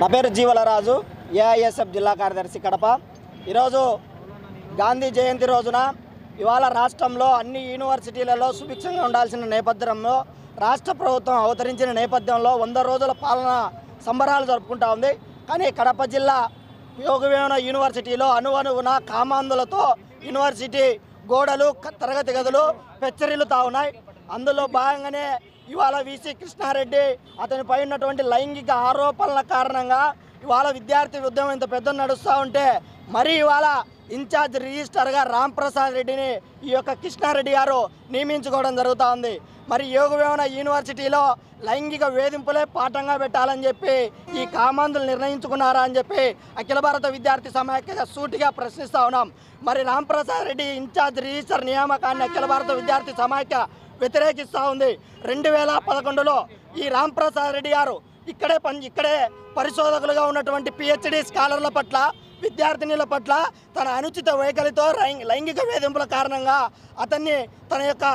నా పేరు జీవలరాజు ఏఐఎస్ఎఫ్ జిల్లా కార్యదర్శి కడప. ఈరోజు గాంధీ జయంతి రోజున ఇవాళ రాష్ట్రంలో అన్ని యూనివర్సిటీలలో సుభిక్షంగా ఉండాల్సిన నేపథ్యంలో రాష్ట్ర ప్రభుత్వం అవతరించిన నేపథ్యంలో వంద రోజుల పాలన సంబరాలు జరుపుకుంటా ఉంది. కానీ కడప జిల్లా యోగవేమన యూనివర్సిటీలో అణువణువున కామాంధులతో యూనివర్సిటీ గోడలు తరగతి గదులు పెచ్చరిల్లుతా ఉన్నాయి. అందులో భాగంగానే ఇవాళ విసి కృష్ణారెడ్డి అతనిపై ఉన్నటువంటి లైంగిక ఆరోపణల కారణంగా ఇవాళ విద్యార్థి ఉద్యమం ఇంత పెద్ద నడుస్తూ ఉంటే మరి ఇవాళ ఇన్ఛార్జ్ రిజిస్టర్గా రామ్ ప్రసాద్ రెడ్డిని ఈ యొక్క కృష్ణారెడ్డి గారు నియమించుకోవడం జరుగుతూ ఉంది. మరి యోగవేమన యూనివర్సిటీలో లైంగిక వేధింపులే పాఠంగా పెట్టాలని చెప్పి ఈ కామాంధులు నిర్ణయించుకున్నారా అని చెప్పి అఖిల భారత విద్యార్థి సమాఖ్య సూటిగా ప్రశ్నిస్తూ ఉన్నాం. మరి Ram Prasad Reddy in charge register నియామకాన్ని అఖిల భారత విద్యార్థి సమాఖ్య వ్యతిరేకిస్తూ ఉంది. రెండు వేల పదకొండులో ఈ రామ్ ప్రసాద్ రెడ్డి గారు ఇక్కడే పని ఇక్కడే పరిశోధకులుగా ఉన్నటువంటి పిహెచ్డి స్కాలర్ల పట్ల విద్యార్థినుల పట్ల తన అనుచిత వైఖరితో లైంగిక వేధింపుల కారణంగా అతన్ని తన యొక్క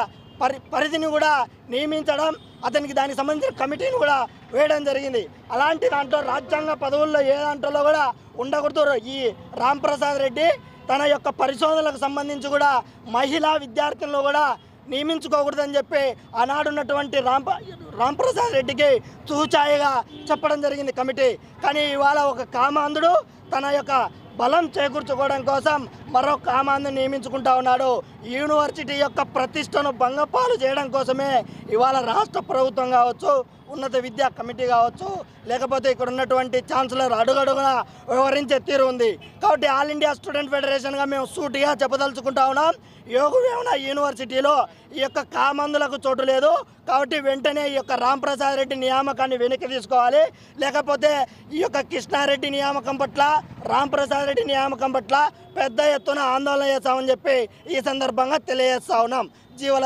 పరి పరిధిని కూడా నియమించడం అతనికి దానికి సంబంధించిన కమిటీని కూడా వేయడం జరిగింది. అలాంటి దాంట్లో రాజ్యాంగ పదవుల్లో ఏ దాంట్లో కూడా ఉండకూడదు. ఈ రామ్ ప్రసాద్ రెడ్డి తన యొక్క పరిశోధనలకు సంబంధించి కూడా మహిళా విద్యార్థులను కూడా నియమించుకోకూడదని చెప్పి ఆనాడున్నటువంటి రామ్ రాంప్రసాద్ రెడ్డికి తూచాయిగా చెప్పడం జరిగింది కమిటీ. కానీ ఇవాళ ఒక కామాంధుడు తన యొక్క బలం చేకూర్చుకోవడం కోసం మరో కామాన్ని నియమించుకుంటా ఉన్నాడు. యూనివర్సిటీ యొక్క ప్రతిష్టను భంగపాలు చేయడం కోసమే ఇవాళ రాష్ట్ర ప్రభుత్వం కావచ్చు ఉన్నత విద్యా కమిటీ కావచ్చు లేకపోతే ఇక్కడ ఉన్నటువంటి ఛాన్సలర్ అడుగడుగున వ్యవహరించే తీరు ఉంది. కాబట్టి ఆల్ ఇండియా స్టూడెంట్ ఫెడరేషన్గా మేము సూటిగా చెప్పదలుచుకుంటా ఉన్నాం. యోగవేమన యూనివర్సిటీలో ఈ యొక్క కామందులకు చోటు లేదు. కాబట్టి వెంటనే ఈ యొక్క రాంప్రసాద్ రెడ్డి నియామకాన్ని వెనక్కి తీసుకోవాలి. లేకపోతే ఈ యొక్క కృష్ణారెడ్డి నియామకం పట్ల రాంప్రసాద్ రెడ్డి నియామకం పట్ల పెద్ద ఎత్తున ఆందోళన చేస్తామని చెప్పి ఈ సందర్భంగా తెలియజేస్తా ఉన్నాం. జీవల